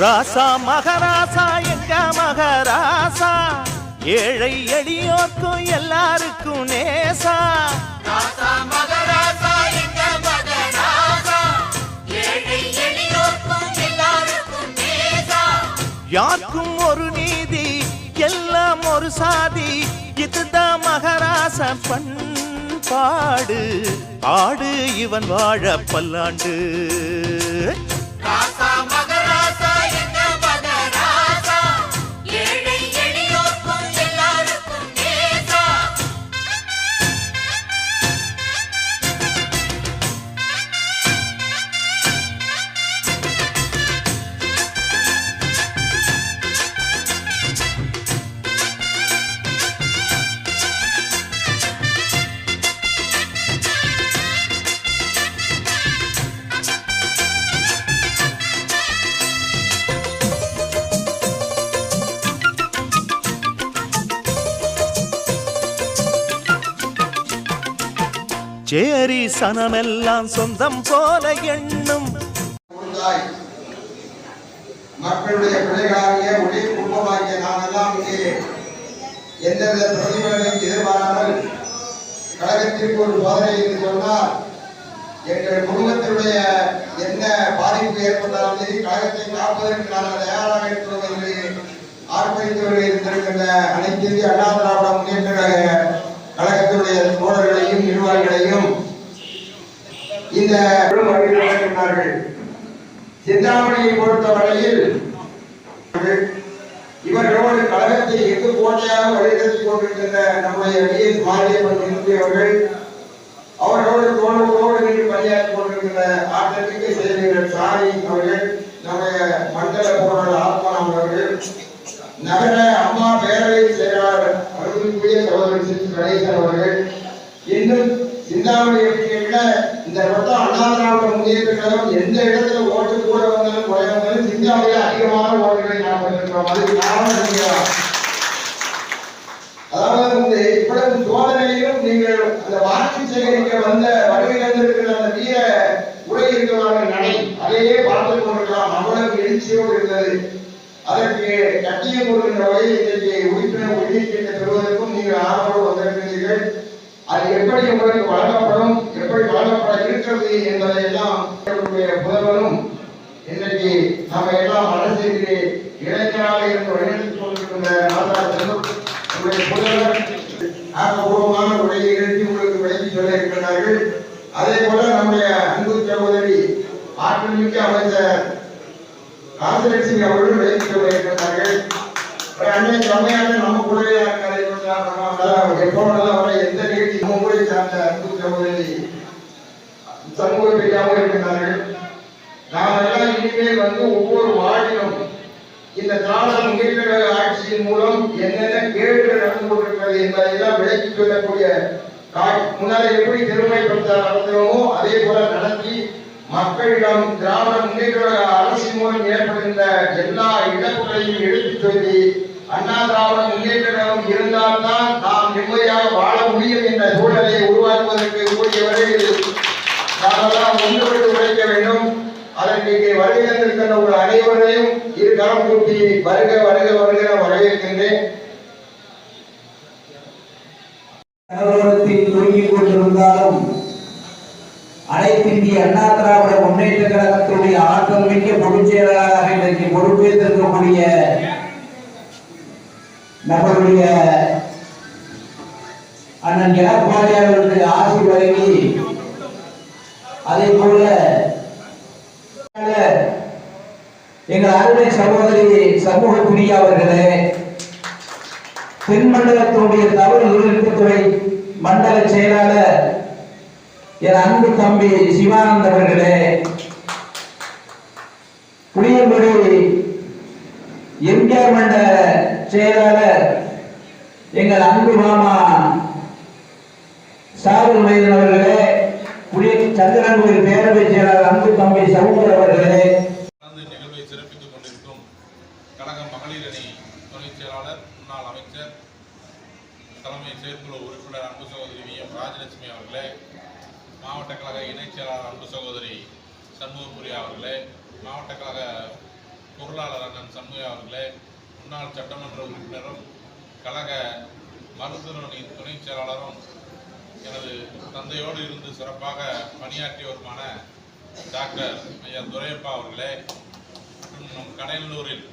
ராசா மகராசா எங்க மகராசா? ஏழை எளியோர்க்கும் எல்லாருக்கும் நேசா. ராசா மகராசா எங்க மகராசா? ஏழை எளியோர்க்கும் எல்லாருக்கும் நேசா. யாருக்கும் ஒரு நீதி எல்லாம் ஒரு சாதி. இதுதான் மகராச பண்பாடு. ஆடு இவன் வாழ பல்லாண்டு. சேரி சனமெல்லாம் சொந்தம் போல எண்ணும். மக்களுடைய பிள்ளைகளாகிய ஒரே குடும்பமாகிய நான் எல்லாம் இங்கே எந்தவித பிரதிபலனையும் எதிர்பாராமல் கழகத்திற்கு ஒரு சோதனை என்று சொன்னால் எங்கள் குடும்பத்தினுடைய என்ன பாதிப்பு ஏற்பட்டாலும் சரி கழகத்தை காப்பதற்கு நாங்கள் தயாராக இருக்கிறோம் என்று ஆர்ப்பரித்தவர்கள் இருந்திருக்கின்ற அனைத்து இந்திய அண்ணா திராவிட முன்னேற்ற கழக தோழர்களையும் நிர்வாகிகளையும் இந்த வருகிறார்கள் சிந்தாமணியை பொறுத்தவரையில் இவர்களோடு கழகத்தை எங்கு கோட்டையாக வழிநடத்திக் கொண்டிருக்கின்ற நம்முடைய விஎஸ் மாரியப்பன் இருந்தவர்கள் அவர்களோடு தோழர்களோடு நின்று பணியாற்றிக் கொண்டிருக்கின்ற ஆட்டத்திற்கு செயலர் சாரி அவர்கள் நம்முடைய மண்டல போராளர் ஆத்மானம் அவர்கள் நகர அம்மா பேரவை செயலாளர் அருள்குரிய சகோதரர் கணேசன் அவர்கள் இன்னும் சிந்தாமணி விட இந்த வட்டம் அண்ணா திராவிட முன்னேற்ற கழகம் எந்த இடத்துல ஓட்டு கூட வந்தாலும் குறை வந்தாலும் சிந்தாமணியில் அதிகமான ஓட்டுகளை நாம் பெற்றிருக்கிறோம். அதுக்கு காரணம் நீங்க அதாவது வந்து இவ்வளவு சோதனையிலும் நீங்கள் அந்த வாக்கு சேகரிக்க வந்த வருகை அந்த வீர உரை இருக்கிறாங்க நடை அதையே பார்த்து கொண்டிருக்கலாம். அவ்வளவு எழுச்சியோடு இருந்தது. அதற்கு கட்டியம் கொடுக்கின்ற வகையில் இன்றைக்கு உறுப்பினர் உரிமைச்சீட்டை பெறுவதற்கும் நீங்கள் ஆர்வலோடு வந்திருக்கிறீர்கள். அது எப்படி உங்களுக்கு வழங்கப்படும் எப்படி வழங்கப்பட இருக்கிறது என்பதை எல்லாம் புதல்வரும் இன்றைக்கு நாம எல்லாம் அரசிற்கு இளைஞராக இருந்து வழிநடத்திக் கொண்டிருக்கின்ற நாதா உங்களுடைய புதல்வர் ஆக்கப்பூர்வமான உரையை நிகழ்த்தி உங்களுக்கு விளக்கி சொல்ல இருக்கிறார்கள் அதே போல நம்முடைய அன்பு சகோதரி ஆற்றல்மிக்க அமைச்சர் ராஜலட்சுமி அவர்களும் விளக்கி சொல்ல இருக்கிறார்கள் ஒரு அண்ணன் செம்மையான நம்ம கூடவே இருக்காரு எப்போதெல்லாம் வர எந்த நிகழ்ச்சி? நம்ம ஊரை சார்ந்த அன்பு சகோதரி சமூக பெரியாமல் இருக்கிறார்கள். நாம் எல்லாம் இனிமேல் வந்து ஒவ்வொரு வார்டிலும் இந்த திராவிட முன்னேற்ற ஆட்சியின் மூலம் என்னென்ன கேடுகள் நடந்து கொண்டிருக்கிறது என்பதையெல்லாம் விளக்கி சொல்லக்கூடிய கா- முன்னாலே எப்படி பெருமை பிரச்சாரம் நடத்துகிறோமோ அதே போல நடத்தி மக்களிடம் திராவிட முன்னேற்ற கழக அரசின் மூலம் ஏற்படுகின்ற எல்லா இழப்புகளையும் எடுத்துச் சொல்லி அண்ணா திராவிட முன்னேற்ற கழகம் இருந்தால்தான் நாம் நிம்மதியாக வாழ முடியும் என்ற சூழலை உருவாக்குவதற்கு கூடிய வரையில் நாமெல்லாம் ஒன்றுபட்டு உழைக்க வேண்டும். அதற்கு இங்கே வருகை தந்திருக்கின்ற ஒரு அனைவரையும் இரு கரம் கூட்டி வருக வருக வருகிற வரவேற்கின்றேன். கலவரத்தில் தூங்கிக் கொண்டிருந்தாலும் அனைத்து அண்ணா திராவிட முன்னேற்ற கழகத்துடைய ஆற்றல் மிக்க பொதுச் செயலாளராக இன்றைக்கு பொறுப்பேற்றிருக்கக்கூடிய நம்மளுடைய அண்ணன் எடப்பாடி அவர்களுக்கு ஆசி வழங்கி அதே போல எங்கள் அருமை சகோதரி சமூக பிரியா அவர்களே தென்மண்டலத்தினுடைய தவறு நிறுத்தத்துறை மண்டல செயலாளர் என் அன்பு தம்பி சிவானந்த் அவர்களே புளியங்குடி எம்ஜிஆர் மண்டல செயலாளர் எங்கள் அன்பு மாமா சாரு மைதன் அவர்களே புளிய சந்திரன்கோயில் பேரவை செயலாளர் அன்பு தம்பி சவுந்தர் அவர்களே. நிகழ்வை சிறப்பித்துக் கொண்டிருக்கும் கழக மகளிர் அணி துணைச் செயலாளர் முன்னாள் அமைச்சர் தலைமை செயற்குழு உறுப்பினர் அன்பு சகோதரி வி. எம். ராஜலட்சுமி அவர்களே மாவட்ட கழக இணைச் செயலாளர் அன்பு சகோதரி சண்முகபுரி அவர்களே மாவட்ட கழக பொருளாளர் அண்ணன் சண்முக அவர்களே முன்னாள் சட்டமன்ற உறுப்பினரும் கழக மருத்துவமனை துணைச் செயலாளரும் எனது தந்தையோடு இருந்து சிறப்பாக பணியாற்றியவருமான டாக்டர் ஐயா துரையப்பா அவர்களே மற்றும் நம் கடையலூரில்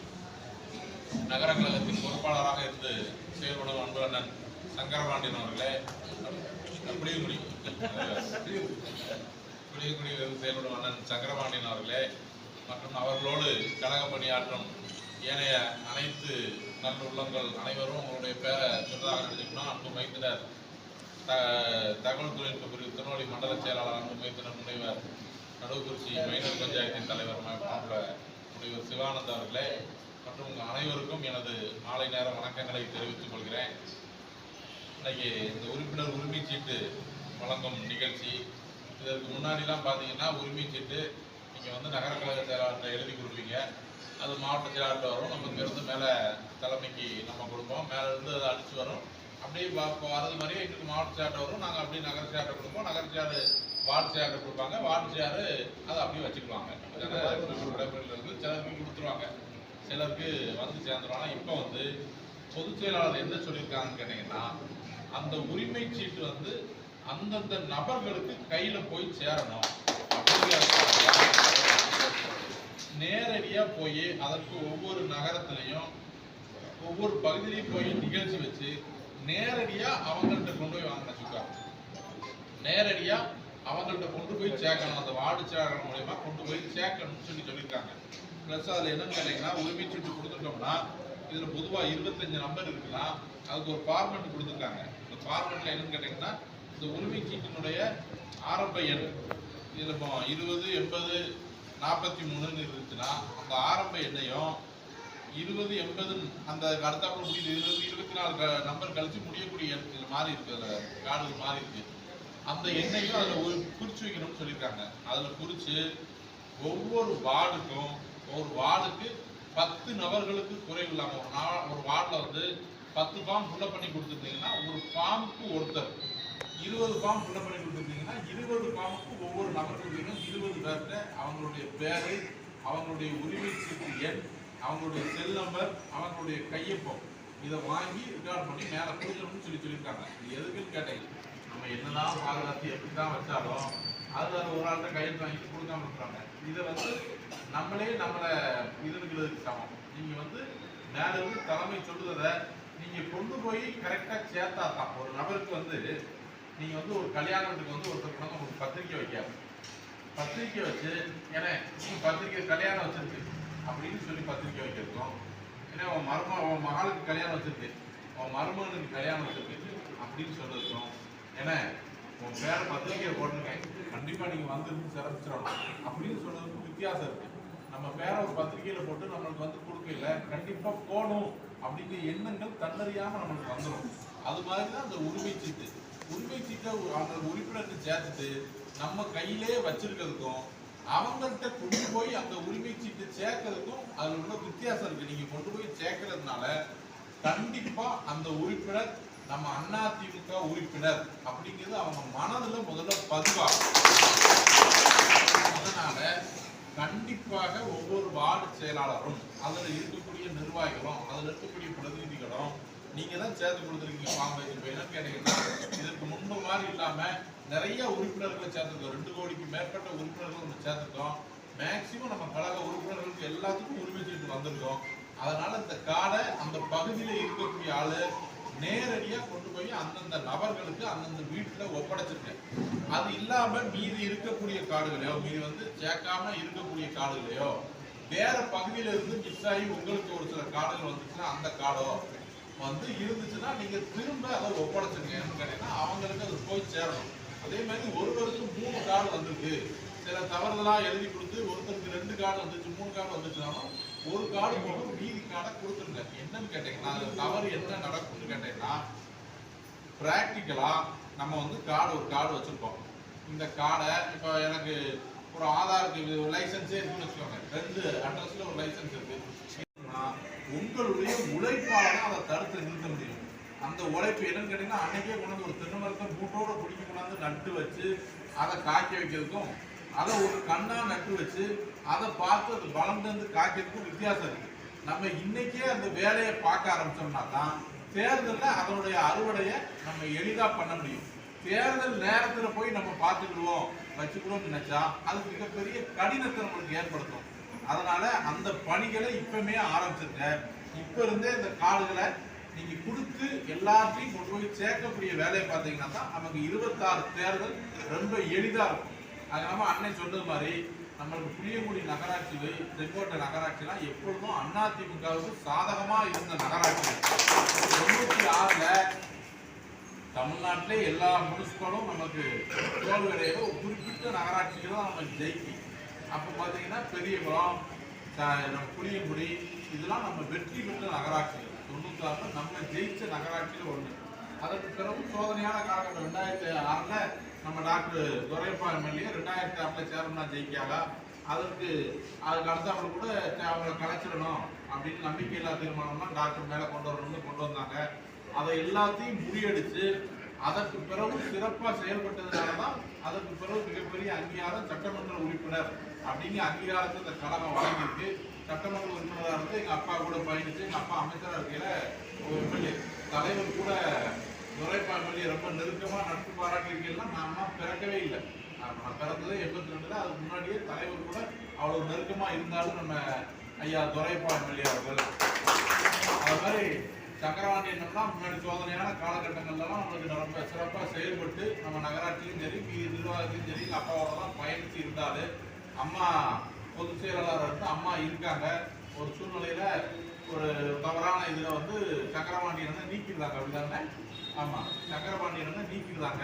நகர கழகத்தின் பொறுப்பாளராக இருந்து செயல்படும் அன்பு அண்ணன் சங்கரபாண்டியன் அவர்களே புளியங்குடி புளியங்குடியில் செயல்படும் அண்ணன் சங்கரபாண்டியன் அவர்களே மற்றும் அவர்களோடு கழக பணியாற்றும் ஏனைய அனைத்து நல்லுள்ளங்கள் அனைவரும் உங்களுடைய பேரை சொன்னதாக நினைச்சுக்கணும் அன்பு மைத்தினர் த- தகவல் தொழில்நுட்ப பிரிவு திருநெல்வேலி மண்டல செயலாளர் அன்பு மைத்தினர் முனைவர் நடுவுக்குறிச்சி மைனர் பஞ்சாயத்தின் தலைவர் மாப்பிள முனைவர் சிவானந்த் அவர்களே மற்றும் உங்கள் அனைவருக்கும் எனது மாலை நேர வணக்கங்களை தெரிவித்துக் கொள்கிறேன். இன்னைக்கு இந்த உறுப்பினர் உரிமை சீட்டு வழங்கும் நிகழ்ச்சி. இதற்கு முன்னாடிலாம் பார்த்தீங்கன்னா உரிமை சீட்டு நீங்கள் வந்து நகர கழக செயலாளர்கிட்ட எழுதி கொடுப்பீங்க. அது மாவட்ட செயலாளர்கிட்ட வரும். நமக்கு இருந்து மேலே தலைமைக்கு நம்ம கொடுப்போம். மேலே இருந்து அதை அடிச்சு வரும். அப்படியே வரது மாதிரியே எங்களுக்கு மாவட்ட செயலாளர் வரும். நாங்கள் அப்படியே நகர செயலாளர் கொடுப்போம். நகர செயலாளர் வார்டு செயலாளர் கொடுப்பாங்க. வார்டு செயலாளர் அதை அப்படியே வச்சுக்குவாங்க. நடைமுறையில் இருந்து சிலருக்கு கொடுத்துருவாங்க. சிலருக்கு வந்து சேர்ந்துருவாங்க. இப்போ வந்து பொதுச் செயலாளர் என்ன சொல்லியிருக்காங்கன்னு கேட்டீங்கன்னா அந்த உரிமை சீட்டு வந்து அந்தந்த நபர்களுக்கு கையில் போய் சேரணும். அப்படிங்கிற நேரடியாக போய் அதற்கு ஒவ்வொரு நகரத்துலையும் ஒவ்வொரு பகுதியிலையும் போய் நிகழ்ச்சி வச்சு நேரடியாக அவங்கள்ட்ட கொண்டு போய் வாங்கின சுக்கா. நேரடியாக அவங்கள்ட்ட கொண்டு போய் சேர்க்கணும். அந்த வார்டு செயலாளர் மூலயமா கொண்டு போய் சேர்க்கணும்னு சொல்லி சொல்லியிருக்காங்க. ப்ளஸ் அதில் என்னன்னு கேட்டீங்கன்னா உரிமை சீட்டு கொடுத்துட்டோம்னா இதில் பொதுவாக இருபத்தஞ்சு நம்பர் இருக்குன்னா அதுக்கு ஒரு ஃபார்மெட் கொடுத்துருக்காங்க. இந்த ஃபார்மெட்டில் என்னன்னு கேட்டிங்கன்னா இந்த உரிமை சீட்டினுடைய ஆரம்ப எண். இதில் இப்போ இருபது எண்பது நாற்பத்தி மூணுன்னு இருந்துச்சுன்னா அந்த ஆரம்ப எண்ணையும் இருபது எண்பது அந்த அடுத்தாப்புல முடியுது இருபது இருபத்தி நாலு நம்பர் கழிச்சு முடியக்கூடிய எண்ணத்தில் மாறி இருக்கு அதில் கார்டு மாறி இருக்கு. அந்த எண்ணையும் அதில் ஒரு குறிச்சு வைக்கணும்னு சொல்லியிருக்காங்க அதில் குறிச்சு ஒவ்வொரு வார்டுக்கும் ஒரு வார்டுக்கு பத்து நபர்களுக்கு குறைவு இல்லாமல் ஒரு நா ஒரு வார்டில் வந்து பத்து ஃபார்ம் ஃபுல்லப் பண்ணி கொடுத்துருந்தீங்கன்னா ஒரு ஃபார்முக்கு ஒருத்தர் இருபது ஃபார்ம் ஃபில்அப் பண்ணி கொடுத்துருந்தீங்கன்னா இருபது ஃபார்முக்கு ஒவ்வொரு நபர்களுக்கும் இருபது பேர்கிட்ட அவங்களுடைய பேரு அவங்களுடைய உரிமை சீட்டு எண் அவங்களுடைய செல் நம்பர் அவங்களுடைய கையொப்பம். இதை வாங்கி ரெக்கார்ட் பண்ணி மேலே கொடுக்கணும்னு சொல்லி சொல்லியிருக்காங்க. இது எதுக்குன்னு கேட்டீங்க? நம்ம என்னதான் பாதுகாத்து எப்படி தான் வச்சாலும் அது அது ஒரு ஆள்கிட்ட கையெழுத்து வாங்கிட்டு கொடுக்காம இருக்கிறாங்க. இதை வந்து நம்மளே நம்மளை இதுங்கிறதுக்கு சமம். நீங்கள் வந்து மேலே இருந்து தலைமை சொல்லுறதை நீங்கள் கொண்டு போய் கரெக்டாக சேர்த்தா தான். ஒரு நபருக்கு வந்து நீங்கள் வந்து ஒரு கல்யாணத்துக்கு வந்து ஒருத்தர் கொண்டு வந்து உங்களுக்கு பத்திரிக்கை வைக்காது பத்திரிக்கை வச்சு ஏன்னா பத்திரிக்கை கல்யாணம் வச்சிருக்கு அப்படின்னு சொல்லி பத்திரிக்கை வைக்கிறதுக்கும் ஏன்னா உன் மரும உன் மகளுக்கு கல்யாணம் வச்சிருக்கு உன் மருமகனுக்கு கல்யாணம் வச்சிருக்கு அப்படின்னு சொல்றதுக்கும் ஏன்னா உன் பேரை பத்திரிக்கையை போட்டிருக்கேன் கண்டிப்பாக நீங்கள் வந்துருந்து சிறப்பிச்சிடணும் அப்படின்னு சொல்கிறதுக்கு வித்தியாசம் இருக்குது நம்ம பேரை ஒரு பத்திரிக்கையில போட்டு நம்மளுக்கு வந்து கொடுக்கல கண்டிப்பாக போகணும் அப்படிங்கிற எண்ணங்கள் தன்னறியாமல் நம்மளுக்கு வந்துடும் அது மாதிரி தான் அந்த உரிமை சீட்டு. உரிமை சீட்டை அந்த உறுப்பினருக்கு சேர்த்துட்டு நம்ம கையிலே வச்சிருக்கிறதுக்கும் அவங்கள்ட்ட கொண்டு போய் அந்த உரிமை சீட்டை சேர்க்கறதுக்கும் அதில் உள்ள வித்தியாசம் இருக்கு. நீங்க கொண்டு போய் சேர்க்கறதுனால கண்டிப்பா அந்த உறுப்பினர் நம்ம அண்ணா திமுக உறுப்பினர் அப்படிங்கிறது அவங்க மனதுல முதல்ல பதிவாகும். அதனால கண்டிப்பாக ஒவ்வொரு வார்டு செயலாளரும் அதில் இருக்கக்கூடிய நிர்வாகிகளும் அதில் இருக்கக்கூடிய பிரதிநிதிகளும் நீங்க தான் சேர்த்து கொடுத்துருக்கீங்க பாம்பை இப்ப என்ன கேட்டீங்கன்னா இதற்கு முன்பு மாதிரி இல்லாம நிறைய உறுப்பினர்களை சேர்த்துருக்கோம் ரெண்டு கோடிக்கு மேற்பட்ட உறுப்பினர்கள் நம்ம சேர்த்துருக்கோம் மேக்சிமம் நம்ம கழக உறுப்பினர்களுக்கு எல்லாத்துக்கும் உரிமை சீட்டு வந்திருக்கோம். அதனால இந்த காடை அந்த பகுதியில இருக்கக்கூடிய ஆளு நேரடியா கொண்டு போய் அந்தந்த நபர்களுக்கு அந்தந்த வீட்டுல ஒப்படைச்சிருக்கேன். அது இல்லாம மீதி இருக்கக்கூடிய காடுகளையோ மீதி வந்து சேர்க்காம இருக்கக்கூடிய காடுகளையோ வேற பகுதியில இருந்து மிஸ் ஆகி உங்களுக்கு ஒரு சில காடுகள் வந்துச்சுன்னா அந்த காடோ வந்து இருந்துச்சுன்னா நீங்க திரும்ப அதை ஒப்படைச்சிருக்கீங்கன்னு கேட்டீங்கன்னா அவங்களுக்கு அது போய் சேரணும். அதே மாதிரி ஒருவருக்கு மூணு கார்டு வந்திருக்கு. சில தவறுதலாக எழுதி கொடுத்து ஒருத்தருக்கு ரெண்டு கார்டு வந்துச்சு மூணு கார்டு வந்துச்சுனாலும் ஒரு கார்டு மட்டும் மீதி கார்டை கொடுத்துருங்க. என்னன்னு கேட்டீங்கன்னா அதுல தவறு என்ன நடக்கும்னு கேட்டீங்கன்னா ப்ராக்டிக்கலா நம்ம வந்து கார்டு ஒரு கார்டு வச்சிருப்போம் இந்த கார்டை இப்போ எனக்கு ஒரு ஆதாருக்கு லைசன்ஸே இருக்குன்னு வச்சுக்கோங்க. ரெண்டு அட்ரஸ்ல ஒரு லைசன்ஸ் இருக்கு. உங்களுடைய உழைப்பால அதை தடுத்து நிறுத்த முடியும். அந்த உழைப்பு என்னன்னு கேட்டீங்கன்னா அன்னைக்கே கொண்டாந்து ஒரு தென்னை மரத்தை மூட்டோட பிடிக்க கொண்டாந்து நட்டு வச்சு அதை காய்க்க வைக்கிறதுக்கும் அதை ஒரு கண்ணா நட்டு வச்சு அதை பார்த்து அது வளர்ந்து வந்து காய்க்கிறதுக்கும் வித்தியாசம் இருக்கு. நம்ம இன்னைக்கே அந்த வேலையை பார்க்க ஆரம்பிச்சோம்னா தான் தேர்தலில் அதனுடைய அறுவடையை நம்ம எளிதாக பண்ண முடியும். தேர்தல் நேரத்தில் போய் நம்ம பார்த்துக்கிடுவோம் வச்சுக்கிடுவோம் நினைச்சா அது மிகப்பெரிய கடினத்தை நம்மளுக்கு ஏற்படுத்தும். அதனால அந்த பணிகளை இப்பவுமே ஆரம்பிச்சிருங்க. இப்ப இருந்தே இந்த காடுகளை நீங்க கொடுத்து எல்லாத்தையும் கொண்டு போய் சேர்க்கக்கூடிய வேலையை பார்த்தீங்கன்னா தான் நமக்கு இருபத்தாறு தேர்தல் ரொம்ப எளிதா இருக்கும். அது இல்லாமல் அண்ணன் சொன்னது மாதிரி நம்மளுக்கு புளியங்குடி நகராட்சி தென்கோட்டை நகராட்சிலாம் எப்பொழுதும் அதிமுகவுக்கு சாதகமா இருந்த நகராட்சி. தொண்ணூத்தி ஆறுல தமிழ்நாட்டிலே எல்லா முனிசிபலும் நமக்கு தோல்வியடையில ஒரு குறிப்பிட்ட நகராட்சிகளும் நமக்கு ஜெயிக்கும். அப்போ பார்த்தீங்கன்னா பெரியகுளம் த- நம்ம புளியங்குடி இதெல்லாம் நம்ம வெற்றி பெற்ற நகராட்சிகள். தொண்ணூத்தாறுல நம்ம ஜெயிச்ச நகராட்சியில் ஒன்று அதற்கு பிறகு சோதனையான காலகட்டம் ரெண்டாயிரத்தி ஆறுல நம்ம டாக்டர் துரைப்பா எம்எல்ஏ ரெண்டாயிரத்தி ஆறில் சேர்மனா ஜெயிக்காக அதற்கு அதுக்கு அவங்க கூட அவங்கள கலைச்சிடணும் அப்படின்னு நம்பிக்கையில்லா தீர்மானம்லாம் டாக்டர் மேலே கொண்டு வரணும்னு கொண்டு வந்தாங்க. அதை எல்லாத்தையும் முறியடித்து அதற்கு பிறகு சிறப்பாக செயல்பட்டதுனால தான் அதற்கு பிறகு மிகப்பெரிய அங்கீகாரம் சட்டமன்ற உறுப்பினர் அப்படிங்கிற அங்கீகாரத்தை இந்த கழகம் வழங்கியிருக்கு. சட்டமன்ற உறுப்பினராக இருந்து எங்கள் அப்பா கூட பயணிச்சு எங்கள் அப்பா அமைச்சராக இருக்கையில் ஒரு எம்எல்ஏ தலைவர் கூட துரைப்பா எம்எல்ஏ ரொம்ப நெருக்கமாக நட்பு பாராட்டி இருக்கையெல்லாம் பிறக்கவே இல்லை. நான் பிறந்தது எண்பத்தி ரெண்டு அதுக்கு முன்னாடியே தலைவர் கூட அவ்வளோ நெருக்கமாக இருந்தாலும் நம்ம ஐயா துரைப்பா எம்எல்ஏ அவர்கள். அது மாதிரி சக்கரவாண்டி என்னன்னா முன்னாடி சோதனையான காலகட்டங்கள்லாம் நம்மளுக்கு ரொம்ப சிறப்பாக செயல்பட்டு நம்ம நகராட்சியும் சரி நிர்வாகத்திலும் சரி எங்க அப்பாவோட தான் பயணித்து இருந்தாரு. அம்மா பொதுச் செயலாளர் இருந்து அம்மா இருக்காங்க. ஒரு சூழ்நிலையில் ஒரு தவறான இதில் வந்து சக்கரபாண்டியனை நீக்கிடுறாங்க அப்படிதானே? ஆமா சக்கரபாண்டியனை நீக்கிடுறாங்க.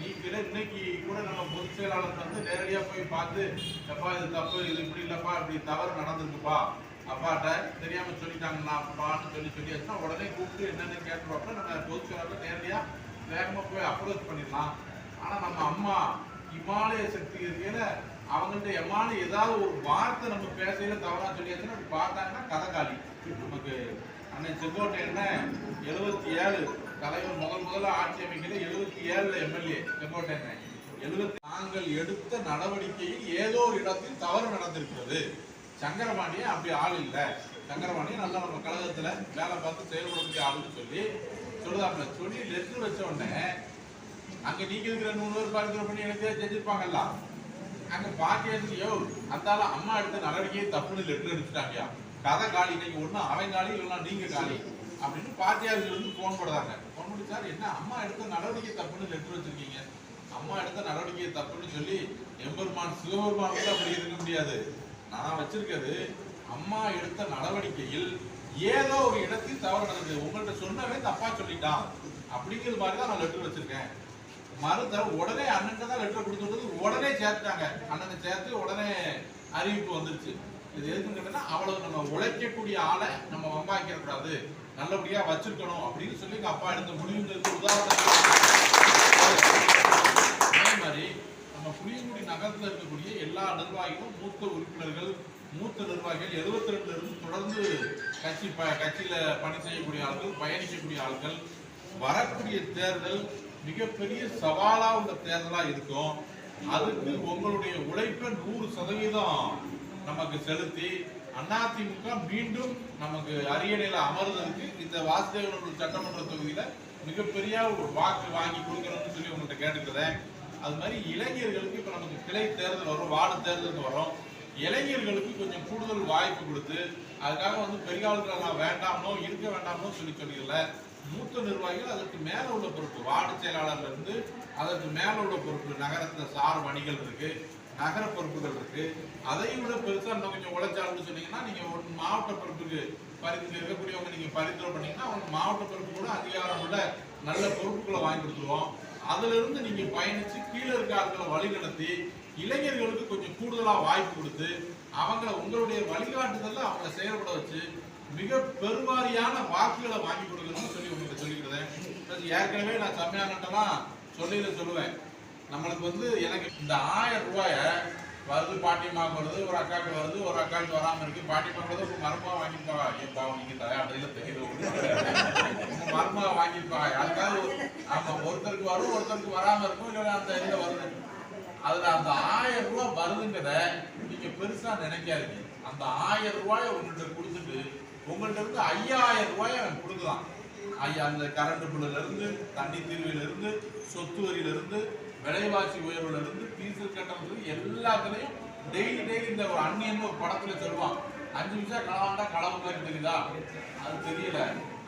நீக்கிட இன்னைக்கு கூட நம்ம பொதுச் செயலாளர் வந்து நேரடியாக போய் பார்த்து எப்பா இது தப்பு இது இப்படி இல்லைப்பா இப்படி தவறு நடந்திருக்குப்பா. அப்பாட்ட தெரியாமல் சொல்லிட்டாங்கண்ணா அப்பான்னு சொல்லி சொல்லியாச்சுன்னா உடனே கூப்பிட்டு என்னென்னு கேட்டுருவாப்ப நம்ம பொதுச் செயலாளர் நேரடியாக வேகமாக போய் அப்ரோச் பண்ணிடலாம். ஆனால் நம்ம அம்மா இமாலய சக்தி இருக்கையில அவங்கள்ட்ட எம்மான ஏதாவது ஒரு வார்த்தை நம்ம பேசையில தவறா சொல்லியாச்சுன்னா பார்த்தாங்கன்னா கதை காலி. நமக்கு அன்னை செங்கோட்டை என்ன எழுபத்தி ஏழு தலைவர் முதல் முதல்ல ஆட்சி அமைக்கல எழுபத்தி ஏழுல எம்எல்ஏ செங்கோட்டை என்ன? எழுபத்தி நாங்கள் எடுத்த நடவடிக்கையில் ஏதோ ஒரு இடத்தில் தவறு நடந்திருக்கிறது. சங்கரபாண்டியன் அப்படி ஆள் இல்லை. சங்கரபாண்டியன் நல்லா நம்ம கழகத்தில் வேலை பார்த்து செயல்படக்கூடிய ஆளுன்னு சொல்லி சொல்லுதாப்புல. சொல்லி லெட்டர் வச்ச உடனே அங்கே நீங்கள் இருக்கிற நூறு பேர் பார்க்கிற பண்ணி எனக்கு செஞ்சிருப்பாங்கல்ல அங்க பாக்கியாச்சு யோ அந்த அம்மா எடுத்த நடவடிக்கையை தப்புன்னு லெட்டர் எடுத்துட்டாங்கயா கதை காலி இன்னைக்கு ஒண்ணு அவன் காலி இல்லைன்னா நீங்க காலி? அப்படின்னு பார்ட்டியாளர்கள் வந்து போன் போடுறாங்க. போன் பண்ணி சார் என்ன அம்மா எடுத்த நடவடிக்கை தப்புன்னு லெட்டர் வச்சிருக்கீங்க? அம்மா எடுத்த நடவடிக்கை தப்புன்னு சொல்லி எம்பெருமான் சிவபெருமான் கூட அப்படி இருக்க முடியாது. நான் வச்சிருக்கிறது அம்மா எடுத்த நடவடிக்கையில் ஏதோ ஒரு இடத்தில் தவறு நடந்தது. உங்கள்கிட்ட சொன்னவே தப்பா சொல்லிட்டான். அப்படிங்கிறது மாதிரி தான் நான் லெட்டர் வச்சிருக்கேன். மறுத்த உடனே அண்ணன் தான் லெட்டர் கொடுத்துட்டு உடனே சேர்த்துட்டாங்க. அண்ணனை சேர்த்து உடனே அறிவிப்பு வந்துருச்சு. இது எதுக்குன்னு கேட்டா அவ்வளவு நம்ம உழைக்கக்கூடிய ஆளை நம்ம வம்பாக்கிற கூடாது நல்லபடியா வச்சிருக்கணும் அப்படின்னு சொல்லி எங்க அப்பா எடுத்த முடிவுங்கிறது உதாரணம் அதே மாதிரி நம்ம புளியங்குடி நகரத்தில் இருக்கக்கூடிய எல்லா நிர்வாகிகளும் மூத்த உறுப்பினர்கள் மூத்த நிர்வாகிகள் 72 ரெண்டுல இருந்து தொடர்ந்து கட்சி ப- கட்சியில பணி செய்யக்கூடிய ஆட்கள் பயணிக்கக்கூடிய ஆட்கள் வரக்கூடிய தேர்தல் மிகப்பெரிய சவாலா உள்ள தேர்தலா இருக்கும். அதுக்கு உங்களுடைய உழைப்பை நூறு சதவீதம் நமக்கு செலுத்தி அதிமுக மீண்டும் நமக்கு அரியணையில அமர்வதற்கு இந்த வாசுதேவனூர் சட்டமன்ற தொகுதியில மிகப்பெரிய ஒரு வாக்கு வாங்கி கொடுக்கணும்னு சொல்லி உங்கள்கிட்ட கேட்டுக்கிறேன். அது மாதிரி இளைஞர்களுக்கு இப்ப நமக்கு கிளை தேர்தல் வரும் வார்டு தேர்தலுக்கு வரும். இளைஞர்களுக்கு கொஞ்சம் கூடுதல் வாய்ப்பு கொடுத்து அதுக்காக வந்து பெரிய ஆளுகளெல்லாம் வேண்டாம்னோ இருக்க வேண்டாம்னோ சொல்லி சொல்லிடல. மூத்த நிர்வாகிகள் அதற்கு மேல உள்ள பொறுப்பு. வார்டு செயலாளர்ல இருந்து அதற்கு மேல உள்ள பொறுப்பு. நகரத்துல சார் வணிகள் இருக்கு நகர பொறுப்புகள் இருக்கு. அதை விட பெருசா இன்னும் கொஞ்சம் உழைச்சாலும்னு சொன்னீங்கன்னா நீங்க ஒரு மாவட்ட பொறுப்புக்கு பரிந்து இருக்கக்கூடியவங்க நீங்க பரிந்துரை பண்ணீங்கன்னா அவங்க மாவட்ட பொறுப்பு கூட அதிகாரம் உள்ள நல்ல பொறுப்புகளை வாங்கி கொடுத்துருவோம். அதுல இருந்து நீங்க பயணிச்சு கீழே இருக்க ஆட்களை வழிநடத்தி இளைஞர்களுக்கு கொஞ்சம் கூடுதலா வாய்ப்பு கொடுத்து அவங்கள உங்களுடைய வழிகாட்டுதல்ல அவங்கள செயல்பட வச்சு மிக பெருவாரியான வாக்குகளை வாங்கி கொடுக்கணும்னு சொல்லி உங்களுக்கு சொல்லிக்கிறேன் ஏற்கனவே நான் செம்மையானட்டெல்லாம் சொல்லியில் சொல்லுவேன். நம்மளுக்கு வந்து எனக்கு இந்த ஆயிரம் ரூபாய வருது பாட்டியம்மாவுக்கு வருது ஒரு அக்காவுக்கு வருது ஒரு அக்காவுக்கு வராமல் இருக்கு. பாட்டியம்மா கூட ஒரு மருமா வாங்கிப்பா ஏன் பாவம் நீங்க தயாரில தெரியுது மருமா வாங்கிப்பா அதுக்காக ஆமாம் ஒருத்தருக்கு வரும் ஒருத்தருக்கு வராமல் இருக்கும் இல்லை அந்த இதில் வருது. அதில் அந்த ஆயிரம் ரூபாய் வருதுங்கிறத நீங்கள் பெருசாக நினைக்காதீங்க. அந்த ஆயிரம் ரூபாயை உங்கள்கிட்ட கொடுத்துட்டு உங்கள்கிட்ட இருந்து ஐயாயிரம் ரூபாய் அவன் கொடுக்கலாம். ஐயா அந்த கரண்ட் பில்லுல இருந்து தண்ணி தீர்வில இருந்து சொத்து வரியில இருந்து விலைவாசி உயர்வுல இருந்து டீசல் கட்டணத்துல எல்லாத்துலயும் டெய்லி டெய்லி இந்த ஒரு அந்நியன் ஒரு படத்துல சொல்லுவான். அஞ்சு நிமிஷம் கலவாண்டா களவு மாதிரி தெரியுதா? அது தெரியல.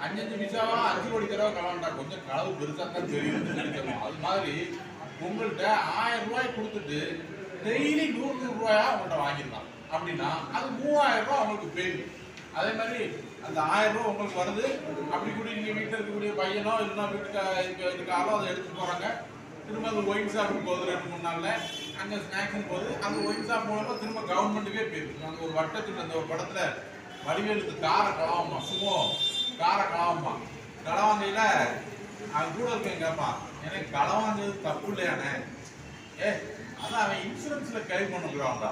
அஞ்சு அஞ்சு நிமிஷமா அஞ்சு கோடி தடவை கலவாண்டா. கொஞ்சம் களவு பெருசா தான் தெரியுதுன்னு நினைக்கணும் அது மாதிரி உங்கள்கிட்ட ஆயிரம் ரூபாய் கொடுத்துட்டு டெய்லி நூறு நூறு ரூபாயா அவங்கள்ட்ட வாங்கிடலாம். அப்படின்னா அது மூவாயிரம் ரூபாய் அவங்களுக்கு போயிடும். அதே மாதிரி அந்த ஆயிரம் ரூபாய் உங்களுக்கு வருது. அப்படி கூட நீங்கள் வீட்டில் இருக்கக்கூடிய பையனோ இல்லைன்னா வீட்டுக்கு இருக்க இருக்காரோ அதை எடுத்துகிட்டு போகிறாங்க திரும்ப அது ஒயின் ஷாப்புக்கு போகுது ரெண்டு மூணு நாளில். அங்கே ஸ்நாக்ஸும் போகுது. அந்த ஒயின் ஷாப் மூலமா திரும்ப கவர்மெண்ட்டுக்கே போயிருக்கு அந்த ஒரு வட்டத்தில் அந்த ஒரு படத்தில் வடிவேலுக்கு காரை களவாமா சுமோ காரை களவாமா கலவாங்கையில் அவன் கூட இருக்கேன் கேட்பான் எனக்கு கலவாங்கிறது தப்பு இல்லையானே ஏ அதான் அவன் இன்சூரன்ஸில் கைது பண்ணுங்கிறான்டா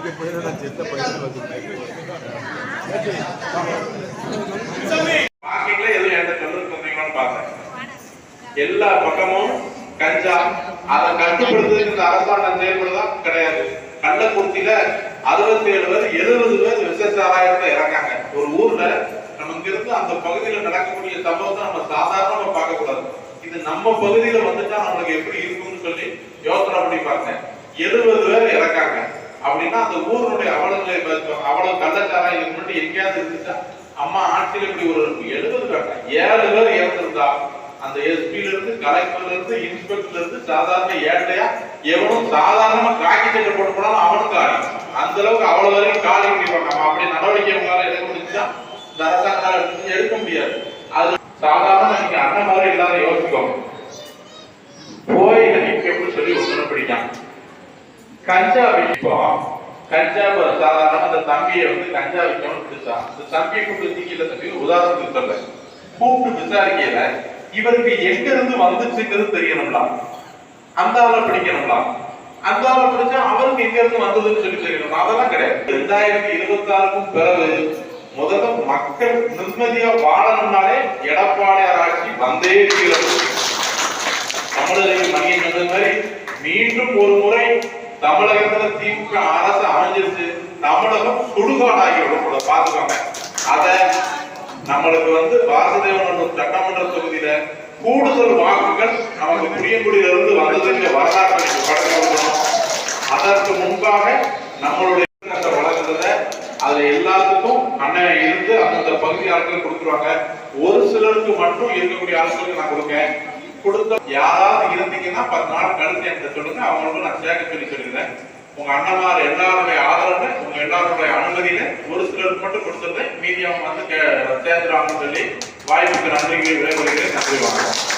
கிளைம் பண்ணுறான்டா மார்க்கெட்ல எதுவும் என்கிட்ட சொல்லுங்க சொன்னீங்களான்னு பார்த்தேன் எல்லா பக்கமும் கஞ்சா அதை கட்டுப்படுத்துறதுக்கு இந்த அரசாங்கம் செயல்படுதா கிடையாது. கள்ளக்குறிச்சியில அறுபத்தி ஏழு பேர் எழுபது பேர் விசேஷ சாராயத்தை இறக்காங்க ஒரு ஊர்ல நம்ம இருந்து அந்த பகுதியில நடக்கக்கூடிய சம்பவத்தை நம்ம சாதாரணமா பார்க்க கூடாது இது நம்ம பகுதியில வந்துட்டா நம்மளுக்கு எப்படி இருக்கும்னு சொல்லி யோசனை பண்ணி பார்த்தேன் எழுபது பேர் இறக்காங்க. அப்படின்னா அந்த ஊருடைய அவலங்களை அவ்வளவு கள்ளச்சாராயம் இதுக்கு எங்கேயாவது இருந்துச்சா அம்மா ஆட்சியில் இப்படி ஒரு எழுபது பேர் ஏழு பேர் இறந்துருந்தா அந்த எஸ்பில இருந்து கலெக்டர்ல இருந்து இன்ஸ்பெக்டர்ல இருந்து சாதாரண ஏட்டையா எவனும் சாதாரணமா காக்கி சட்டை போட்டு போனாலும் அவனும் காலி அந்த அளவுக்கு அவ்வளவு வரைக்கும் காலி பண்ணிப்பாங்க நம்ம அப்படி நடவடிக்கை உங்களால எடுக்க முடிஞ்சா இந்த அரசாங்கத்தால எடுக்க முடியாது. அது சாதாரண நீங்க அண்ணன் மாதிரி எல்லாரும் யோசிக்கோங்க. போய் எப்படி சொல்லி ஒன்று பிடிக்காம கஞ்சா விற்போம் கஞ்சா சாதாரண அந்த தம்பியை வந்து கஞ்சா விற்கணும்னு பிடிச்சா அந்த தம்பியை கூப்பிட்டு தீக்கில தம்பி உதாரணத்துக்கு சொல்ல கூப்பிட்டு விசாரிக்கல இவருக்கு எங்க இருந்து வந்துச்சுங்கிறது தெரியணும்ல. அந்த ஆளை பிடிக்கணும்ல. அந்த ஆளை பிடிச்சா அவருக்கு எங்க இருந்து வந்ததுன்னு சொல்லி தெரியணும் அதெல்லாம் கிடையாது. ரெண்டாயிரத்தி இருபத்தி ஆறுக்கும் பிறகு முதல்ல மக்கள் நிம்மதியா வாழணும்னாலே எடப்பாடியார் ஆட்சி வந்தே இருக்கிறது தமிழக மணியன் சொன்னது மாதிரி மீண்டும் ஒரு முறை தமிழகத்துல திமுக அரசு அமைஞ்சிருச்சு. தமிழகம் சுடுகாடாகி விடக்கூட பாத்துக்கோங்க அதை நம்மளுக்கு வந்து வாசுதேவன் சட்டமன்ற தொகுதியில கூடுதல் வாக்குகள் நமக்கு புளியங்குடியில இருந்து வந்ததுக்கு வரலாற்று நீங்க படம் கொடுக்கணும். அதற்கு முன்பாக நம்மளுடைய அந்த வழங்குறத அது எல்லாத்துக்கும் அண்ணன் இருந்து அந்தந்த பகுதி ஆட்கள் கொடுத்துருவாங்க. ஒரு சிலருக்கு மட்டும் இருக்கக்கூடிய ஆட்களுக்கு நான் கொடுக்கேன். கொடுத்த யாராவது இருந்தீங்கன்னா பத்து நாள் கழிச்சு என்கிட்ட சொல்லுங்க. அவங்களுக்கும் நான் சேர்க்க சொல்லி சொல்லிடுறேன். உங்க அண்ணமார் எல்லாருடைய ஆதரவு உங்க எல்லாருடைய அனுமதியில ஒரு சிலருக்கு மட்டும் கொடுத்துருந்தேன் மீதி அவங்க வந்து கே- சொல்லி வாய்ப்புக்கு நன்றி விடைபெறுகிறேன். நன்றி வணக்கம்.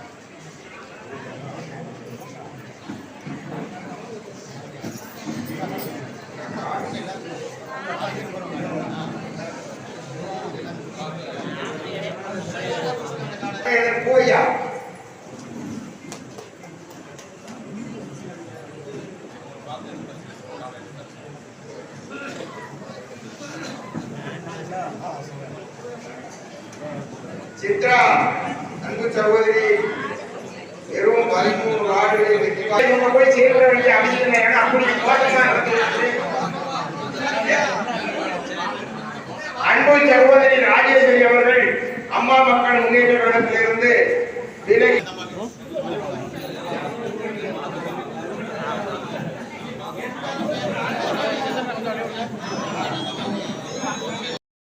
சித்ரா அன்பு சகோதரி வெறும் பதிமூணு ஆண்டுகளை வெற்றி வாகை- இவங்க போய் சேர்க்க வேண்டிய அவசியம் இல்லை. ஏன்னா அப்படி மோசமா இருந்துச்சு. அன்பு சகோதரி ராஜேஸ்வரி அவர்கள் அம்மா